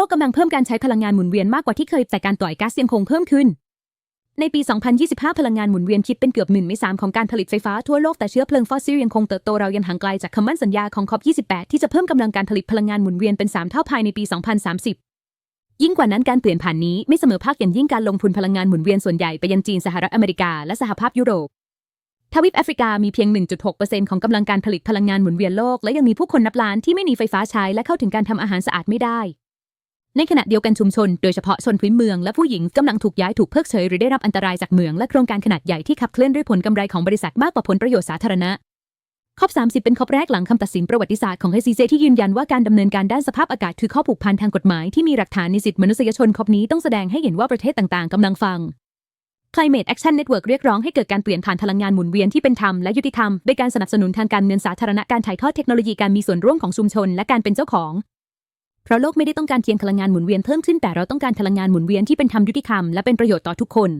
ลกกำลังเพิ่มการใช้พลังงานหมุนเวียนมากกว่าที่เคย แต่การปล่อยก๊าซยังคงเพิ่มขึ้น ในปี 2025 พลังงานหมุนเวียนคิดเป็นเกือบหนึ่งในสามของการผลิตไฟฟ้าทั่วโลกแต่เชื้อเพลิงฟอสซิลยังคงเติบโตเรายังห่างไกลจากคำมั่นสัญญาของ COP28 ที่จะเพิ่มกำลังการผลิตพลังงานหมุนเวียนเป็น 3 เท่าภายในปี 2030ยิ่งกว่านั้นการเปลี่ยนผ่านนี้ไม่เสมอภาคอย่างยิ่งการลงทุนพลังงานหมุนเวียนส่วนใหญ่ไปยังจีนสหรัฐอเมริกาและสหภาพยุโรป ทวีปแอฟริกามีเพียง 1.6%ของกำลังการผลิตพลังงานหมุนเวียนโลก และยังมีผู้คนนับล้านที่ไม่มีไฟฟ้าใช้และเข้าถึงการทำอาหารสะอาดไม่ได้ ในขณะเดียวกันชุมชนโดยเฉพาะชนพื้นเมืองและผู้หญิงกำลังถูกย้ายถูกเพิกเฉยหรือได้รับอันตรายจากเหมืองและโครงการขนาดใหญ่ที่ขับเคลื่อนด้วยผลกำไรของบริษัทมากกว่าผลประโยชน์สาธารณะคอบ30 เป็นคอบแรกหลังคำตัดสินประวัติศาสตร์ของ ICJ ที่ยืนยันว่าการดำเนินการด้านสภาพอากาศคือข้อผูกพันทางกฎหมายที่มีหลักฐานในสิทธิมนุษยชนคอบนี้ต้องแสดงให้เห็นว่าประเทศต่างๆกำลังฟัง Climate Action Network เรียกร้องให้เกิดการเปลี่ยนผ่านพลังงานหมุนเวียนที่เป็นธรรมและยุติธรรมด้วยการสนับสนุนทางการเงินสาธารณะการถ่ายทอดเทคโนโลยีการมีส่วนร่วมของชุมชนและการเป็นเจ้าของ เพราะโลกไม่ได้ต้องการเพียงพลังงานหมุนเวียนเพิ่มขึ้นแต่เราต้องการพลังงานหมุนเวียนที่เป็นธรรมยุติธรรมและเป็นประโยชน์ต่อทุกคน